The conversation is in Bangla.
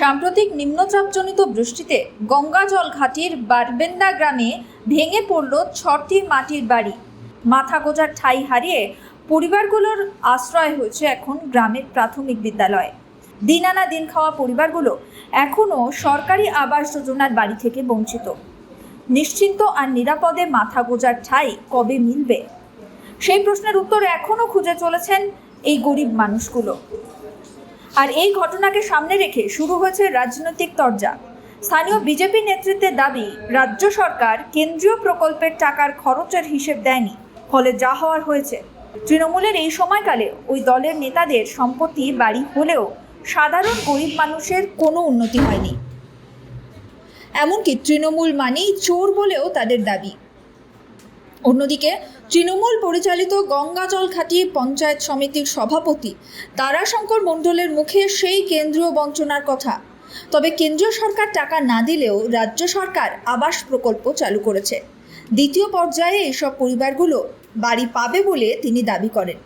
সাম্প্রতিক নিম্নচাপজনিত বৃষ্টিতে গঙ্গাজল ঘাটির বারবেন্দা গ্রামে ভেঙে পড়ল ছটি মাটির বাড়ি। মাথা গোজার ঠাই হারিয়ে পরিবারগুলোর আশ্রয় হয়েছে এখন গ্রামের প্রাথমিক বিদ্যালয়। দিন আনা দিন খাওয়া পরিবারগুলো এখনও সরকারি আবাস যোজনার বাড়ি থেকে বঞ্চিত। নিশ্চিন্ত আর নিরাপদে মাথা গোজার ঠাই কবে মিলবে? সেই প্রশ্নের উত্তর এখনও খুঁজে চলেছেন এই গরিব মানুষগুলো। আর এই ঘটনাকে সামনে রেখে শুরু হয়েছে রাজনৈতিক তরজা। স্থানীয় বিজেপি নেতৃত্বের দাবি, রাজ্য সরকার কেন্দ্রীয় প্রকল্পের টাকার খরচের হিসেব দেয়নি, ফলে যা হওয়ার হয়েছে। তৃণমূলের এই সময়কালে ওই দলের নেতাদের সম্পত্তি, বাড়ি হলেও সাধারণ গরিব মানুষের কোনো উন্নতি হয়নি। এমনকি তৃণমূল মানেই চোর বলেও তাদের দাবি। অন্যদিকে তৃণমূল পরিচালিত গঙ্গাজল ঘাটি পঞ্চায়েত সমিতির সভাপতি তারাশঙ্কর মণ্ডলের মুখে সেই কেন্দ্রীয় বঞ্চনার কথা। তবে কেন্দ্রীয় সরকার টাকা না দিলেও রাজ্য সরকার আবাস প্রকল্প চালু করেছে। দ্বিতীয় পর্যায়ে এইসব পরিবারগুলো বাড়ি পাবে বলে তিনি দাবি করেন।